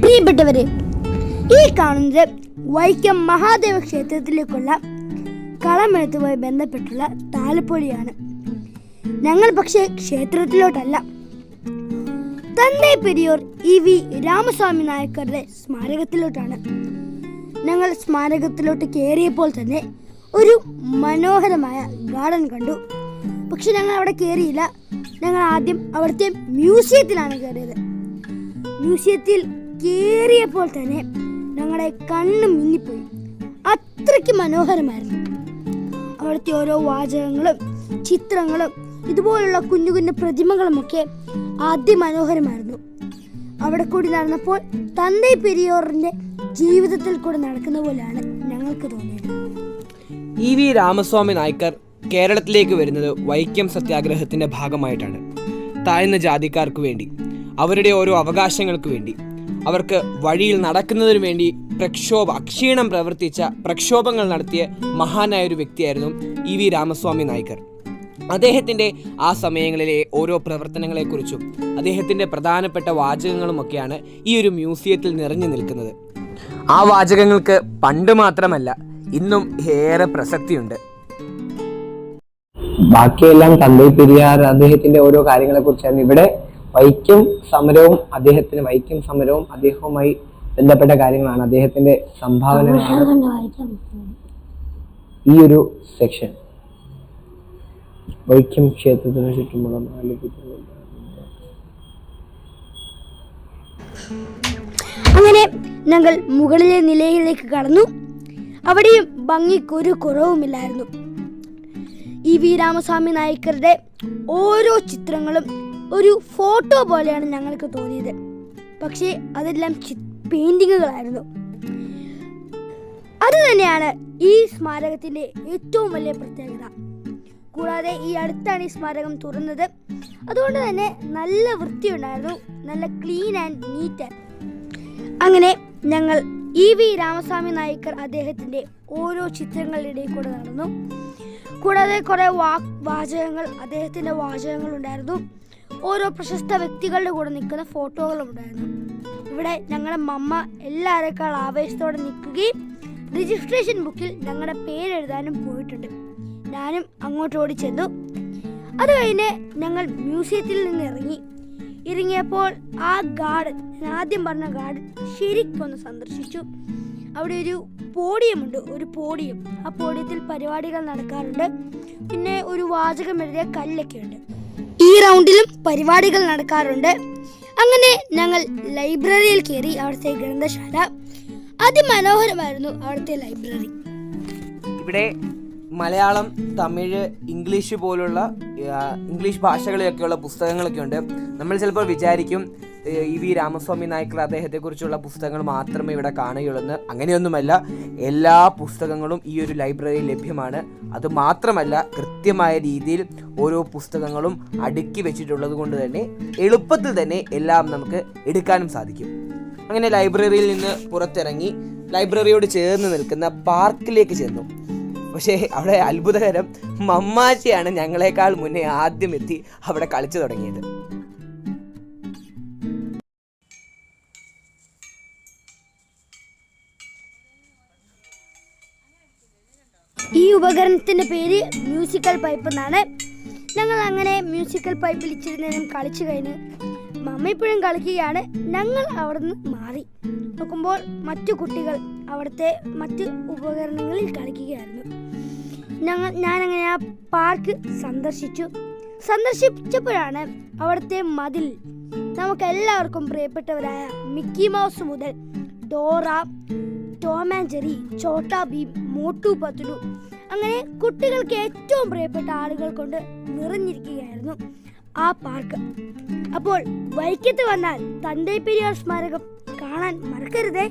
പ്രിയപ്പെട്ടവരെ ഈ കാണുന്നത് വൈക്കം മഹാദേവ ക്ഷേത്രത്തിലേക്കുള്ള കളമെഴുത്തുമായി ബന്ധപ്പെട്ടുള്ള താലപ്പൊലിയാണ്. ഞങ്ങൾ പക്ഷേ ക്ഷേത്രത്തിലോട്ടല്ല. തന്റെ പെരിയോർ ഇ വി രാമസ്വാമി നായക്കരുടെ സ്മാരകത്തിലോട്ടാണ്. ഞങ്ങൾ സ്മാരകത്തിലോട്ട് കയറിയപ്പോൾ തന്നെ ഒരു മനോഹരമായ ഗാർഡൻ കണ്ടു. പക്ഷെ ഞങ്ങൾ അവിടെ കയറിയില്ല ഞങ്ങൾ ആദ്യം അവിടുത്തെ മ്യൂസിയത്തിലാണ് കയറിയത് മ്യൂസിയത്തിൽ കയറിയപ്പോൾ തന്നെ ഞങ്ങളുടെ കണ്ണ് മിന്നിപ്പോയി. അത്രയ്ക്ക് മനോഹരമായിരുന്നു. അവിടുത്തെ ഓരോ വാചകങ്ങളും ചിത്രങ്ങളും ഇതുപോലുള്ള കുഞ്ഞു കുഞ്ഞു പ്രതിമകളുമൊക്കെ അതിമനോഹരമായിരുന്നു അവിടെ കൂടി നടന്നപ്പോൾ തന്തൈ പെരിയോറിന്റെ ജീവിതത്തിൽ കൂടെ നടക്കുന്ന പോലെയാണ് ഞങ്ങൾക്ക് തോന്നിയത്. ഇ വി രാമസ്വാമി നായ്ക്കർ കേരളത്തിലേക്ക് വരുന്നത് വൈക്കം സത്യാഗ്രഹത്തിന്റെ ഭാഗമായിട്ടാണ്. താഴ്ന്ന ജാതിക്കാർക്ക് വേണ്ടി. അവരുടെ ഓരോ അവകാശങ്ങൾക്ക് വേണ്ടി. അവർക്ക് വഴിയിൽ നടക്കുന്നതിനു വേണ്ടി പ്രക്ഷോഭ അക്ഷീണം പ്രവർത്തിച്ച പ്രക്ഷോഭങ്ങൾ നടത്തിയ മഹാനായ ഒരു വ്യക്തിയായിരുന്നു ഇ വി രാമസ്വാമി നായ്ക്കർ അദ്ദേഹത്തിന്റെ ആ സമയങ്ങളിലെ ഓരോ പ്രവർത്തനങ്ങളെക്കുറിച്ചും അദ്ദേഹത്തിന്റെ പ്രധാനപ്പെട്ട വാചകങ്ങളുമൊക്കെയാണ് ഈ ഒരു മ്യൂസിയത്തിൽ നിറഞ്ഞു നിൽക്കുന്നത്. ആ വാചകങ്ങൾക്ക് പണ്ട് മാത്രമല്ല ഇന്നും ഏറെ പ്രസക്തിയുണ്ട്. ബാക്കിയെല്ലാം തന്തൈ പെരിയാർ അദ്ദേഹത്തിന്റെ ഓരോ കാര്യങ്ങളെ കുറിച്ചാണ് ഇവിടെ വൈക്കം സമരവും അദ്ദേഹത്തിന് വൈക്കം സമരവും അദ്ദേഹവുമായി ബന്ധപ്പെട്ട കാര്യങ്ങളാണ് അദ്ദേഹത്തിന്റെ സംഭാവന ഈ ഒരു സെക്ഷൻ വൈക്കം ക്ഷേത്രത്തിന് ചുറ്റുമുള്ള നാല് അങ്ങനെ ഞങ്ങൾ മുകളിലെ നിലയിലേക്ക് കടന്നു. അവിടെയും ഭംഗിക്കൊരു കുറവുമില്ലായിരുന്നു. ഇ വി രാമസ്വാമി നായ്ക്കരുടെ ഓരോ ചിത്രങ്ങളും ഒരു ഫോട്ടോ പോലെയാണ് ഞങ്ങൾക്ക് തോന്നിയത്. പക്ഷേ അതെല്ലാം പെയിന്റിങ്ങുകളായിരുന്നു. അത് തന്നെയാണ് ഈ സ്മാരകത്തിന്റെ ഏറ്റവും വലിയ പ്രത്യേകത. കൂടാതെ ഈ അടുത്താണ് ഈ സ്മാരകം തുറന്നത്. അതുകൊണ്ട് തന്നെ നല്ല വൃത്തിയുണ്ടായിരുന്നു നല്ല ക്ലീൻ ആൻഡ് നീറ്റ് അങ്ങനെ ഞങ്ങൾ ഇ വി രാമസ്വാമി നായിക്കർ അദ്ദേഹത്തിന്റെ ഓരോ ചിത്രങ്ങളുടെ കൂടെ നടന്നു. കൂടാതെ കുറേ വാ വാചകങ്ങൾ അദ്ദേഹത്തിന്റെ വാചകങ്ങൾ ഉണ്ടായിരുന്നു. ഓരോ പ്രശസ്ത വ്യക്തികളുടെ കൂടെ നിൽക്കുന്ന ഫോട്ടോകളും ഉണ്ടായിരുന്നു ഇവിടെ ഞങ്ങളുടെ മമ്മ എല്ലാവരെക്കാൾ ആവേശത്തോടെ നിൽക്കുകയും രജിസ്ട്രേഷൻ ബുക്കിൽ ഞങ്ങളുടെ പേരെഴുതാനും പോയിട്ടുണ്ട്. ഞാനും അങ്ങോട്ട് ഓടി ചെന്നു. അത് കഴിഞ്ഞ് ഞങ്ങൾ മ്യൂസിയത്തിൽ നിന്ന് ഇറങ്ങി. ഇറങ്ങിയപ്പോൾ ആ ഗാർഡൻ ഞാൻ ആദ്യം പറഞ്ഞ ഗാർഡൻ ശരിക്കും ഒന്ന് സന്ദർശിച്ചു. അവിടെ ഒരു പോഡിയമുണ്ട് ഒരു പോഡിയം. ആ പോഡിയത്തിൽ പരിപാടികൾ നടക്കാറുണ്ട്. പിന്നെ ഒരു വാചകം എഴുതിയ കല്ലൊക്കെ ഉണ്ട് ഈ റൗണ്ടിലും പരിപാടികൾ നടക്കാറുണ്ട്. അങ്ങനെ ഞങ്ങൾ ലൈബ്രറിയിൽ കയറി അവിടുത്തെ ഗ്രന്ഥശാല. അതിമനോഹരമായിരുന്നു അവിടുത്തെ ലൈബ്രറി. ഇവിടെ മലയാളം തമിഴ് ഇംഗ്ലീഷ് പോലുള്ള ഇംഗ്ലീഷ് ഭാഷകളിലൊക്കെയുള്ള പുസ്തകങ്ങളൊക്കെ ഉണ്ട്. നമ്മൾ ചിലപ്പോൾ വിചാരിക്കും ഇ വി രാമസ്വാമി നായ്ക്കർ അദ്ദേഹത്തെക്കുറിച്ചുള്ള പുസ്തകങ്ങൾ മാത്രമേ ഇവിടെ കാണുകയുള്ളൂ എന്ന് അങ്ങനെയൊന്നുമല്ല എല്ലാ പുസ്തകങ്ങളും ഈ ഒരു ലൈബ്രറിയിൽ ലഭ്യമാണ്. അത് മാത്രമല്ല കൃത്യമായ രീതിയിൽ ഓരോ പുസ്തകങ്ങളും അടുക്കി വെച്ചിട്ടുള്ളത് കൊണ്ട് തന്നെ എളുപ്പത്തിൽ തന്നെ എല്ലാം നമുക്ക് എടുക്കാനും സാധിക്കും. അങ്ങനെ ലൈബ്രറിയിൽ നിന്ന് പുറത്തിറങ്ങി ലൈബ്രറിയോട് ചേർന്ന് നിൽക്കുന്ന പാർക്കിലേക്ക് ചെന്നു. പക്ഷേ അവിടെ അത്ഭുതകരം മമ്മാച്ചിയാണ് ഞങ്ങളെക്കാൾ മുന്നേ ആദ്യം എത്തി അവിടെ കളിച്ചു തുടങ്ങിയത്. ഈ ഉപകരണത്തിന്റെ പേര് മ്യൂസിക്കൽ പൈപ്പ് എന്നാണ്. ഞങ്ങൾ അങ്ങനെ മ്യൂസിക്കൽ പൈപ്പിൽ നേരം കളിച്ചു കഴിഞ്ഞ് മമ്മ ഇപ്പോഴും കളിക്കുകയാണ്. ഞങ്ങൾ അവിടുന്ന് മാറി. നോക്കുമ്പോൾ മറ്റു കുട്ടികൾ അവിടുത്തെ മറ്റ് ഉപകരണങ്ങളിൽ കളിക്കുകയായിരുന്നു. ഞങ്ങൾ ഞാനങ്ങനെ ആ പാർക്ക് സന്ദർശിച്ചു. സന്ദർശിച്ചപ്പോഴാണ് അവിടുത്തെ മതിൽ നമുക്ക് എല്ലാവർക്കും പ്രിയപ്പെട്ടവരായ മിക്കി മൗസ് മുതൽ Dora Tom and Jerry Chhota Bheem Motu Patlu അങ്ങനെ കുട്ടികൾക്ക് ഏറ്റവും പ്രിയപ്പെട്ട ആളുകൾ കൊണ്ട് നിറഞ്ഞിരിക്കുകയായിരുന്നു ആ പാർക്ക് അപ്പോൾ വൈക്കത്ത് വന്നാൽ തന്റെ പെരിയാർ സ്മാരകം കാണാൻ മറക്കരുതേ?